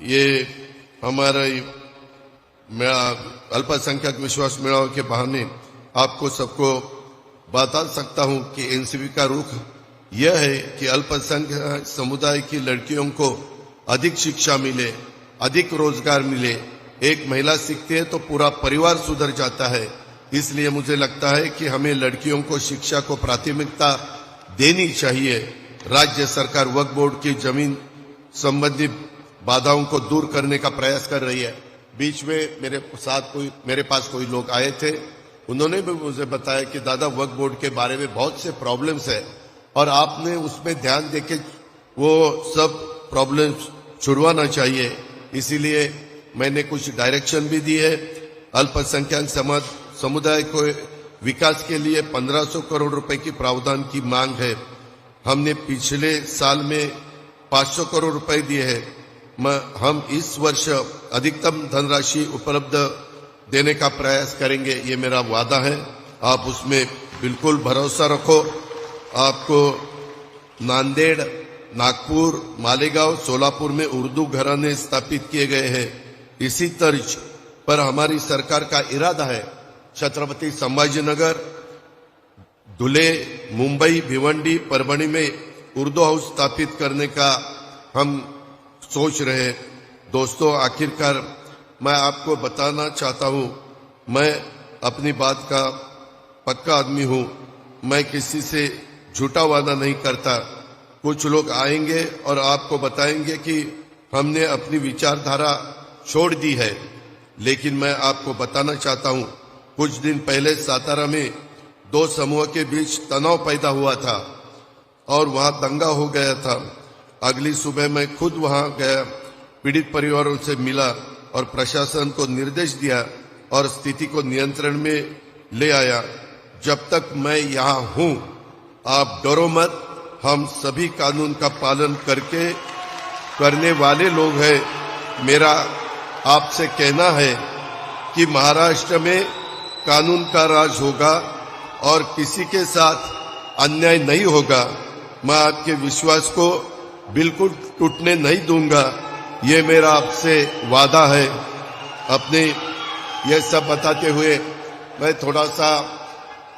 ये हमारा मेरा अल्पसंख्यक विश्वास मेड़ाव के बहाने आपको सबको बता सकता हूँ कि एनसीपी का रुख यह है कि अल्पसंख्यक समुदाय की लड़कियों को अधिक शिक्षा मिले, अधिक रोज़गार मिले। एक महिला सीखती है तो पूरा परिवार सुधर जाता है। इसलिए मुझे लगता है कि हमें लड़कियों को शिक्षा को प्राथमिकता देनी चाहिए। राज्य सरकार, वक्फ बोर्ड की ज़मीन संबंधी बाधाओं को दूर करने का प्रयास कर रही है। बीच में मेरे साथ कोई, मेरे पास कोई लोग आए थे। उन्होंने भी मुझे बताया कि दादा वक्फ बोर्ड के बारे में बहुत से प्रॉब्लम्स है और आपने उसमें ध्यान देके वो सब प्रॉब्लम्स छुड़वाना चाहिए। इसीलिए मैंने कुछ डायरेक्शन भी दी है। अल्पसंख्यक समाज, समुदाय को विकास के लिए 1500 करोड़ रुपए की प्रावधान की मांग है। हमने पिछले साल में 500 करोड़ रुपए दिए हैं। हम इस वर्ष अधिकतम धनराशि उपलब्ध देने का प्रयास करेंगे, ये मेरा वादा है। आप उसमें बिल्कुल भरोसा रखो। आपको नांदेड़, नागपुर, मालेगांव, सोलापुर में उर्दू घराने स्थापित किए गए हैं। इसी तर्ज पर हमारी सरकार का इरादा है, छत्रपति संभाजीनगर, धुले, मुंबई, भिवंडी, परभणी में उर्दू हाउस स्थापित करने का। हम सोच रहे दोस्तों, आखिरकार मैं आपको बताना चाहता हूँ, मैं अपनी बात का पक्का आदमी हूँ। मैं किसी से झूठा वादा नहीं करता। कुछ लोग आएँगे और आपको बताएँगे कि हमने अपनी विचारधारा छोड़ दी है। लेकिन मैं आपको बताना चाहता हूँ, कुछ दिन पहले सातारा में दो समूह के बीच तनाव पैदा हुआ था और वहाँ दंगा हो गया था। अगली सुबह मैं खुद वहाँ गया, पीड़ित परिवारों से मिला और प्रशासन को निर्देश दिया और स्थिति को नियंत्रण में ले आया। जब तक मैं यहाँ हूँ, आप डरो मत, हम सभी कानून का पालन करके करने वाले लोग हैं। मेरा आपसे कहना है कि महाराष्ट्र में कानून का राज होगा और किसी के साथ अन्याय नहीं होगा। मैं आपके विश्वास को बिल्कुल टूटने नहीं दूंगा। ये मेरा आपसे वादा है। अपने ये सब बताते हुए मैं थोड़ा सा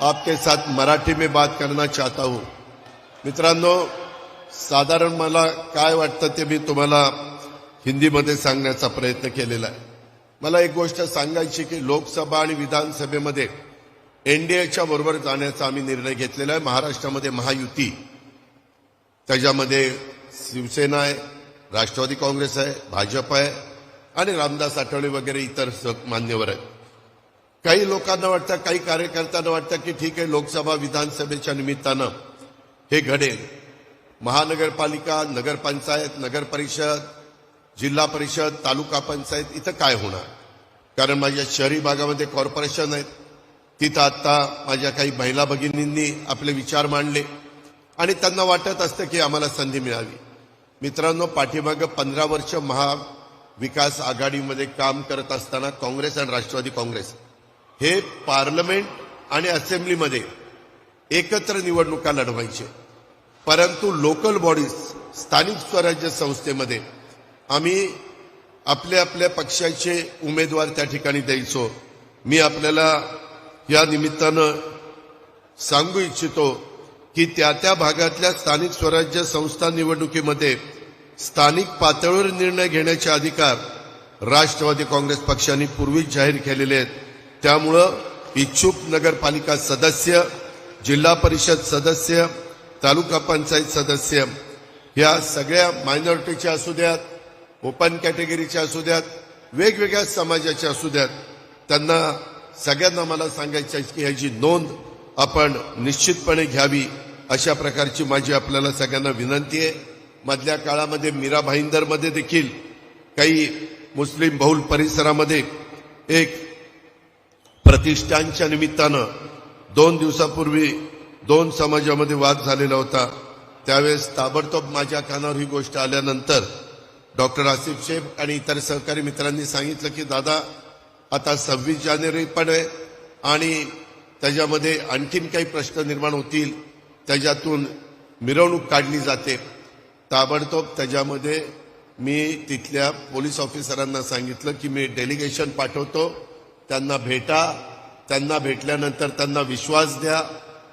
आपके साथ मराठी में बात करना चाहता हूँ। मित्रांनो साधारण मला काय वाटतं ते मी तुम्हाला हिंदीमध्ये सांगण्याचा प्रयत्न केलेला आहे. मला एक गोष्ट सांगायची की लोकसभा आणि विधानसभेमध्ये एनडीएच्या बरोबर जाण्याचा आम्ही निर्णय घेतलेला आहे. महाराष्ट्रामध्ये महायुती त्याच्यामध्ये शिवसेना आहे राष्ट्रवादी काँग्रेस आहे भाजप आहे आणि रामदास आठवले वगैरे इतर मान्यवर आहेत. काही लोकांना वाटतं काही कार्यकर्त्यांना वाटतं की ठीक आहे लोकसभा विधानसभेच्या निमित्तानं हे घडेल. महानगरपालिका नगरपंचायत नगर परिषद जिल्हा परिषद तालुका पंचायत इथं काय होणार? कारण माझ्या शहरी भागामध्ये कॉर्पोरेशन आहेत. तिथं आत्ता माझ्या काही महिला भगिनींनी आपले विचार मांडले. आणि त्यांना वाटत असतं की आम्हाला संधी मिळावी. मित्रांनो पाठीमागं पंधरा वर्ष महाविकास आघाडीमध्ये काम करत असताना काँग्रेस आणि राष्ट्रवादी काँग्रेस हे पार्लमेंट आणि असेंब्लीमध्ये एकत्र निवडणुका लढवायचे. परंतु लोकल बॉडीज स्थानिक स्वराज्य संस्थेमध्ये आम्ही आपल्या आपल्या पक्षाचे उमेदवार त्या ठिकाणी द्यायचो. मी आपल्याला या निमित्तानं सांगू इच्छितो की त्या त्या भागातल्या स्थानिक स्वराज्य संस्था निवडणुकीमध्ये स्थानिक पातळीवर निर्णय घेण्याचे अधिकार राष्ट्रवादी काँग्रेस पक्षाने पूर्वीच जाहीर केलेले आहेत. त्यामुळं इच्छुक नगरपालिका सदस्य जिल्हा परिषद सदस्य तालुका पंचायत सदस्य या सगळ्या मायनॉरिटीचे असू द्यात ओपन कॅटेगरीच्या असू द्यात वेगवेगळ्या समाजाच्या असू द्यात त्यांना सगळ्यांना मला सांगायचं आहे की ह्याची नोंद आपण निश्चितपणे घ्यावी अशा प्रकारची माझी आपल्याला सगळ्यांना विनंती आहे. मधल्या काळामध्ये मीरा भाईंदरमध्ये देखील काही मुस्लिम बहुल परिसरामध्ये एक प्रतिष्ठानच्या निमित्तानं दोन दिवसापूर्वी दोन समाजामध्ये वाद झालेला होता. त्यावेळेस ताबडतोब माझ्या कानावर ही गोष्ट आल्यानंतर डॉक्टर आसिफ शेख आणि इतर सहकारी मित्रांनी सांगितलं की दादा आता सव्वीस जानेवारी पण आहे आणि त्याच्यामध्ये आणखीन काही प्रश्न निर्माण होतील. त्याच्यातून मिरवणूक काढली जाते. ताबडतोब त्याच्यामध्ये मी तिथल्या पोलीस ऑफिसरांना सांगितलं की मी डेलिगेशन पाठवतो. त्यांना भेटा. त्यांना भेटल्यानंतर त्यांना विश्वास द्या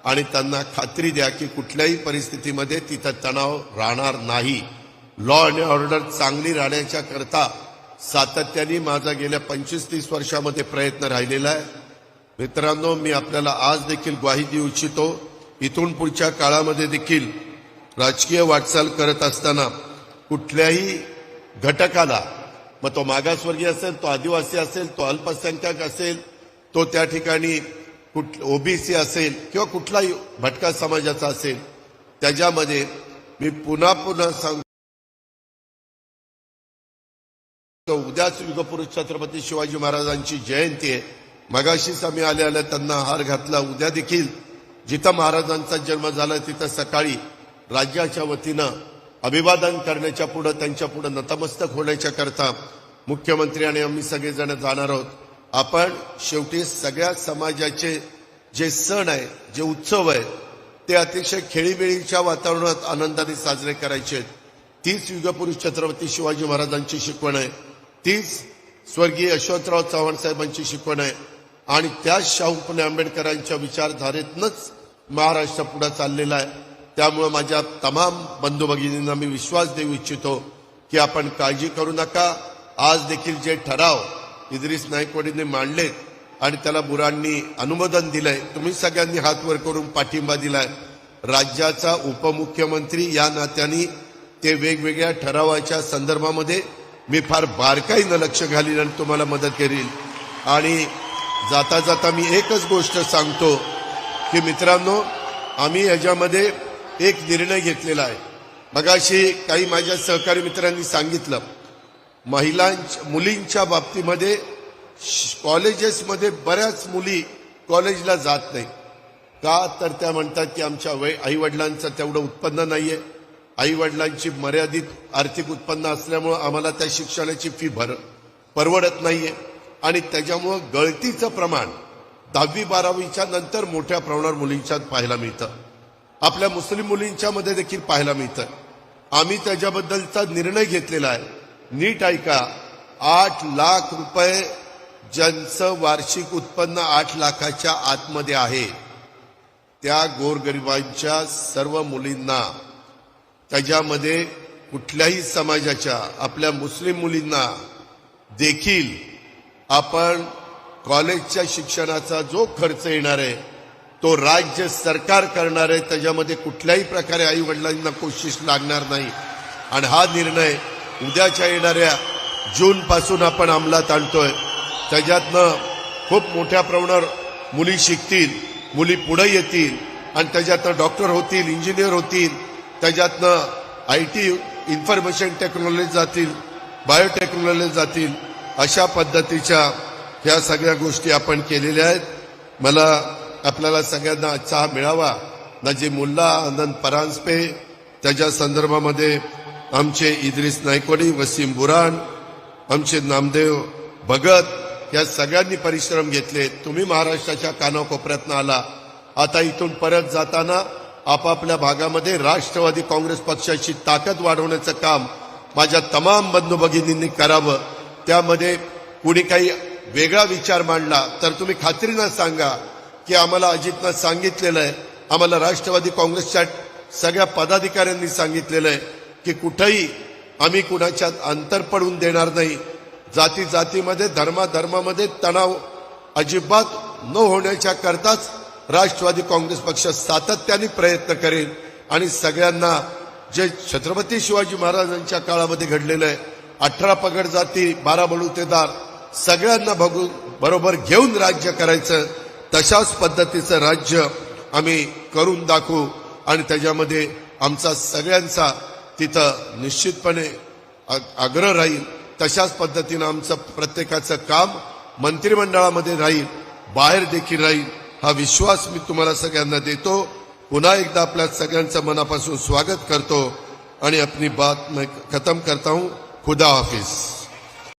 आणि त्यांना खात्री द्या की कुठल्याही परिस्थितीमध्ये तिथं तणाव राहणार नाही. लॉ अँड ऑर्डर चांगली राहण्याच्या करता सातत्याने माझा गेल्या पंचवीस तीस वर्षामध्ये प्रयत्न राहिलेला आहे. मित्रांनो मी आपल्याला आज देखील ग्वाही देऊ इच्छितो. इथून पुढच्या काळामध्ये देखील राजकीय वाटचाल करत असताना कुठल्याही घटकाला मग तो मागासवर्गीय असेल तो आदिवासी असेल तो अल्पसंख्याक असेल तो त्या ठिकाणी कुठ ओबीसी असेल किंवा कुठलाही भटका समाजाचा असेल त्याच्यामध्ये मी पुन्हा पुन्हा सांग उद्याच युगपुरुष छत्रपती शिवाजी महाराजांची जयंती आहे. मगाशीच आम्ही आले आल्या त्यांना हार घातला उद्या देखील जिथं महाराजांचा जन्म झाला तिथं सकाळी राज्याच्या वतीनं अभिवादन करण्याच्या पुढं त्यांच्या पुढं नतमस्तक होण्याच्या करता मुख्यमंत्री आणि आम्ही सगळेजण जाणार आहोत. आपण शेवटी सगळ्या समाजाचे जे सण आहे जे उत्सव आहे ते अतिशय खेळीबेळीच्या वातावरणात आनंदाने साजरे करायचे आहेत. तीच युगपुरुष छत्रपती शिवाजी महाराजांची शिकवण आहे. तीच स्वर्गीय यशवंतराव चव्हाण साहेबांची शिकवण आहे. आणि त्याच शाहू पुणे आंबेडकरांच्या विचारधारेतनच महाराष्ट्र पुढे चाललेला आहे. त्यामुळे माझ्या तमाम बंधू भगिनींना मी विश्वास देऊ इच्छितो की आपण काळजी करू नका. आज देखील जे ठराव इद्रिस नायकवाडीने मांडलेत आणि त्याला बुरांनी अनुमोदन दिलंय तुम्ही सगळ्यांनी हातवर करून पाठिंबा दिलाय. राज्याचा उपमुख्यमंत्री या नात्याने ते वेगवेगळ्या ठरावाच्या संदर्भामध्ये मी फार बारकाईनं लक्ष घालीन आणि तुम्हाला मदत करील आणि जाता जाता मी एकच गोष्ट सांगतो की मित्रांनो आम्ही याच्यामध्ये एक निर्णय घेतलेला आहे. मगाशी काही माझ्या सहकारी मित्रांनी सांगितलं महिलांच्या मुलींच्या बाबतीमध्ये श- कॉलेजेसमध्ये बऱ्याच मुली कॉलेजला जात नाही का? तर त्या म्हणतात की आमच्या वय आईवडिलांचं तेवढं उत्पन्न नाहीये. आहे आईवडिलांची मर्यादित आर्थिक उत्पन्न असल्यामुळं आम्हाला त्या शिक्षणाची फी भर परवडत नाहीये. आणि त्याच्यामुळं गळतीचं प्रमाण दहावी बारावीच्या नंतर मोठ्या प्रमाणावर मुलींच्यात पाहायला मिळतं. आपल्या मुस्लिम मुलींच्या मध्ये देखील पाहायला मिळतं. आम्ही त्याच्याबद्दलचा निर्णय घेतलेला आहे. नीट ऐका. आठ लाख रुपये ज्यांचं वार्षिक उत्पन्न आठ लाखाच्या आतमध्ये आहे त्या गोरगरिबांच्या सर्व मुलींना त्याच्यामध्ये कुठल्याही समाजाच्या आपल्या मुस्लिम मुलींना देखील आपण कॉलेजच्या शिक्षणाचा जो खर्च येणार आहे तो राज्य सरकार करणार आहे त्याच्यामध्ये कुठल्याही प्रकारे आई वडिलांना कोशिश लागणार नाही. आणि हा निर्णय उद्याच्या येणाऱ्या जूनपासून आपण अंमलात आणतोय. त्याच्यातनं खूप मोठ्या प्रमाणावर मुली शिकतील मुली पुढे येतील आणि त्याच्यातनं डॉक्टर होतील इंजिनियर होतील त्याच्यातनं आय टी इन्फॉर्मेशन टेक्नॉलॉजी जातील बायोटेक्नॉलॉजी जातील अशा पद्धतीच्या ह्या सगळ्या गोष्टी आपण केलेल्या आहेत. मला आपल्याला सगळ्यांना उत्साह मिळावा. नजी मुल्ला आनंद परांजपे. त्याच्या संदर्भामध्ये आमचे इद्रिस नायकोडी वसीम बुराण आमचे नामदेव भगत या सगळ्यांनी परिश्रम घेतले. तुम्ही महाराष्ट्राच्या कानाकोपऱ्यातनं आला. आता इथून परत जाताना आपापल्या भागामध्ये राष्ट्रवादी काँग्रेस पक्षाची ताकद वाढवण्याचं काम माझ्या तमाम बंधू भगिनींनी करावं. त्यामध्ये कुणी काही वेगळा विचार मांडला तर तुम्ही खात्रीनं सांगा. की आम्हाला अजितनं सांगितलेलं आहे. आम्हाला राष्ट्रवादी काँग्रेसच्या सगळ्या पदाधिकाऱ्यांनी सांगितलेलं आहे की कुठंही आम्ही कुणाच्यात अंतर पडून देणार नाही. जाती जातीमध्ये धर्माधर्मामध्ये तणाव अजिबात न होण्याच्या करताच राष्ट्रवादी काँग्रेस पक्ष सातत्याने प्रयत्न करेल आणि सगळ्यांना जे छत्रपती शिवाजी महाराजांच्या काळामध्ये घडलेलं आहे अठरा पगड जाती बारा बलुतेदार सगळ्यांना बघून बरोबर घेऊन राज्य करायचं तशाच पद्धतीचं राज्य आम्ही करून दाखवू आणि त्याच्यामध्ये आमचा सगळ्यांचा तिथं निश्चितपणे आ- आग्रह राहील. तशाच पद्धतीनं आमचं प्रत्येकाचं काम मंत्रिमंडळामध्ये राहील बाहेर देखील राहील. हा विश्वास मी तुम्हाला सगळ्यांना देतो. पुन्हा एकदा आपल्या सगळ्यांचं मनापासून स्वागत करतो आणि आपली बात मैं खतम करता हूं. खुदा हाफिज.